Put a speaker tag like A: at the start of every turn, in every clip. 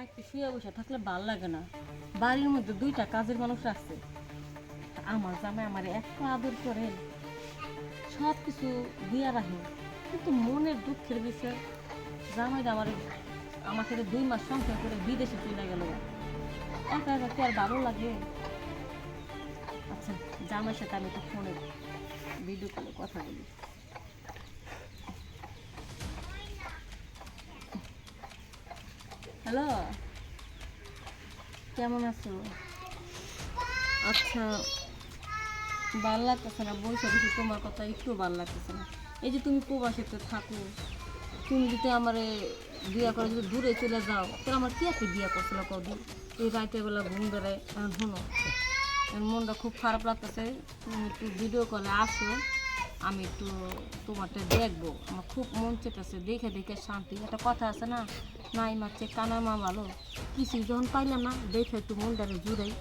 A: বাড়িতে শুয়ে বসে থাকলে ভালো লাগে না। বাড়ির মধ্যে দুইটা কাজের মানুষ আছে। আমার জামাই আমার এত আদর করে সব কিছু দিয়া রাখে, কিন্তু মনের দুঃখের বিষয় জামাই আমার আমার সাথে দুই মাস সংসার করে বিদেশে চলে গেল। একা একা কি আর ভালো লাগে? আচ্ছা জামাই সাথে আমি তো ফোনে ভিডিও কলে কথা বলি। হ্যালো? কেমন আছো? আচ্ছা ভালো লাগতেছে না, বলছো কিছু তোমার কথা একটু ভালো লাগতেছে না। এই যে তুমি প্রবাসীতে থাকো, তুমি যদি আমার বিয়া করে যদি দূরে চলে যাও, তাহলে আমার কি একটা বিয়া করছিল কদিন এই রাতের বেলা ঘুম বেড়ায় শোনো মনটা খুব খারাপ লাগতেছে। তুমি একটু ভিডিও কলে আসো, আমি একটু তোমারটা দেখব। আমার খুব মন চেতেছে, দেখে দেখে শান্তি। একটা কথা আছে না নাই মারছে, কানা মা ভালো। কিছু যখন পাইলাম না, দেখে একটু মনটারে জুড়াই।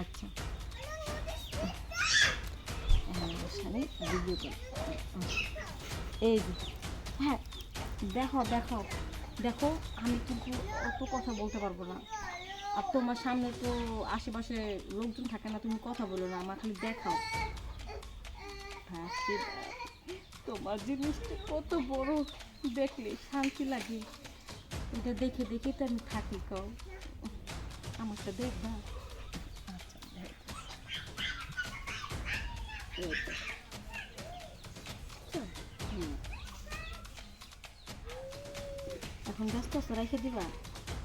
A: আচ্ছা। এই হ্যাঁ দেখো দেখো দেখো, আমি কিন্তু অত কথা বলতে পারব না। আর তোমার সামনে তো আশেপাশে লোকজন থাকে না, তুমি কথা বলো না আমার খালি দেখাও। হ্যাঁ তোমার জিনিসটা কত বড়, দেখলে শান্তি লাগে। এটা দেখে দেখে তো আমি থাকি, কও। আমারটা দেখবা আচ্ছা। এখন ব্যস্ত আছো, রেখে দিবা?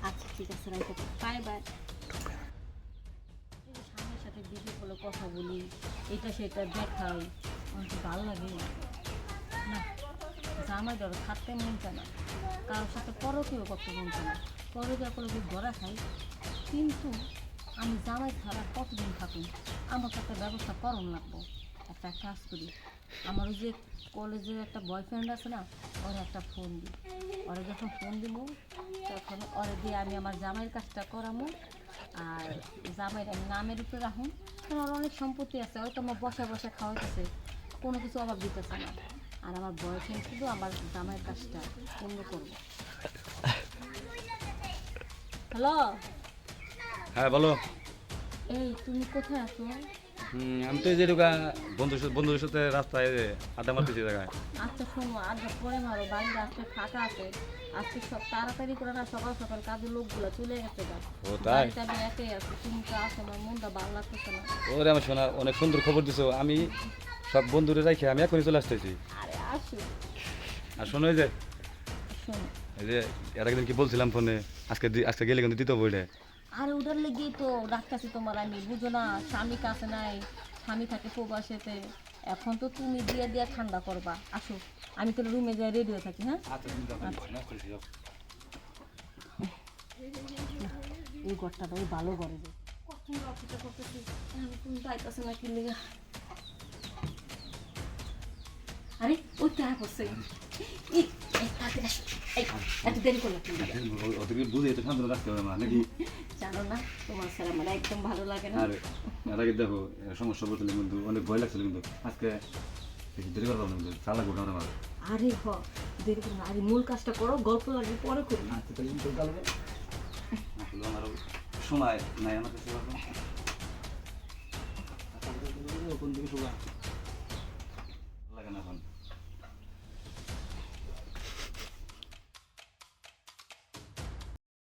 A: আচ্ছা ঠিক আছে, রেখে বাই বাই। স্বামীর সাথে ভিডিও কলে কথা বলি, এটা সেটা দেখাই আমার ভালো লাগে। না। জামাই ধরো থাকতে মন চায় না, কারোর সাথে পরকেও করতে মন চায় না। পরকে করে গড়া খাই, কিন্তু আমি জামাই ছাড়া কতদিন থাকুন আমার একটা ব্যবস্থা করণ লাগবো। একটা কাজ করি, আমার ওই যে কলেজের একটা বয়ফ্রেন্ড আছে না, ওর একটা ফোন দিই। ওরা যখন ফোন দিব, তখন ওরে দিয়ে আমি আমার জামাইয়ের কাজটা করামো আর জামাইয়ের আমি নামের উপরে রাখুন কারণ ওর অনেক সম্পত্তি আছে হয়তো আমার বসে বসে খাওয়াইতেছে, কোনো কিছু অভাব দিতেছে না। আর আমার বয়ফ্রেন্ড শুধু আমার জামাইয়ের কাজটা পূর্ণ করব। হ্যালো
B: হ্যাঁ বলো।
A: এই তুমি কোথায় আছো?
B: আমি তো এই যে ঢোকা বন্ধুর সাথে বন্ধুদের সাথে রাস্তায় আড্ডা মারতেছি জায়গায়।
A: আচ্ছা শোনো আজকে পরে মারো বাড়ির আজকে ফাঁকা আছে। আজকে সব তাড়াতাড়ি করে না সকাল সকাল কাজের লোকগুলো চলে গেছে গা।
B: ও তাই?
A: আমি একাই আছি তুমি তো আসো না মনটা ভালো লাগতেছে না।
B: ওরে আমার শোনা অনেক সুন্দর খবর দিছো। আমি সব বন্ধুরে রাখি আমি এখনই চলে আসতেছি।
A: আরে
B: আর শোনো এই যে
A: শোনো।
B: এই যে এর একদিন কি বলছিলাম ফোনে আজকে আজকে গেলে কিন্তু দিতে বইলে
A: আরে ওটার লেগেই তো ডাকতেছি তোমার আমি বুঝো না স্বামী কাছে নাই স্বামী থাকে প্রবাসেতে। এখন তো তুমি দিয়ে দিয়ে ঠান্ডা করবা। আসো আমি তো রুমে যাই রেডি হয়ে থাকি হ্যাঁ? এই ঘরটা ওই ভালো ঘরে যে কখন অপেক্ষা করতেছি? আমি তুমি যাইতেছে না কি লেগে। আরে করছে এত দেরি করল?
B: ওদেরকে বুঝে তো শান্ত রাখতে হবে আমার নাকি?
A: জানো না তোমার স্যার আমার একদম ভালো লাগে না।
B: আর আগে দেখো সমস্যা পড়ছিল কিন্তু অনেক ভয় লাগছিল কিন্তু। আজকে দেরি করলাম কিন্তু চালা গোটা আমার।
A: আরে হ দেরি করো আরে মূল কাজটা করো গল্প লাগবে পরে করি।
B: আজকে তাহলে কিন্তু আসলে সময় নাই আমার কাছে। কোন দিকে শোভা